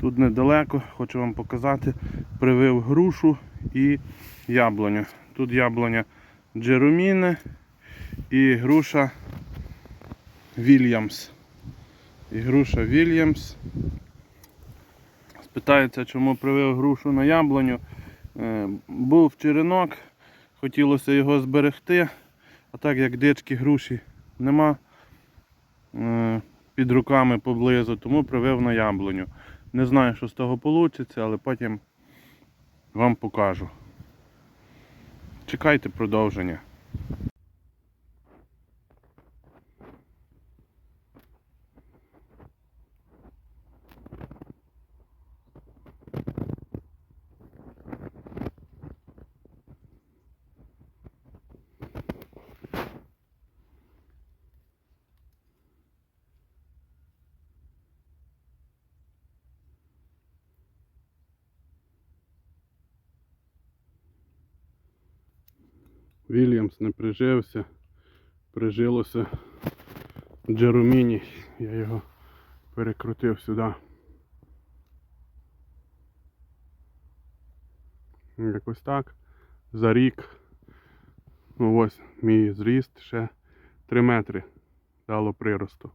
Тут недалеко, хочу вам показати, привив грушу і яблуню. Тут яблуня Джероміне і груша Вільямс. І груша Вільямс. Спитається, чому привив грушу на яблуню. Е, Був черенок, хотілося його зберегти, а так як дички груші нема е, під руками поблизу, тому привив на яблуню. Не знаю, що з того вийде, але потім вам покажу. Чекайте продовження. Вільямс не прижився, прижилося Джероміні. Я його перекрутив сюди. Якось так. За рік. Ну ось мій зріст ще 3 метри дало приросту.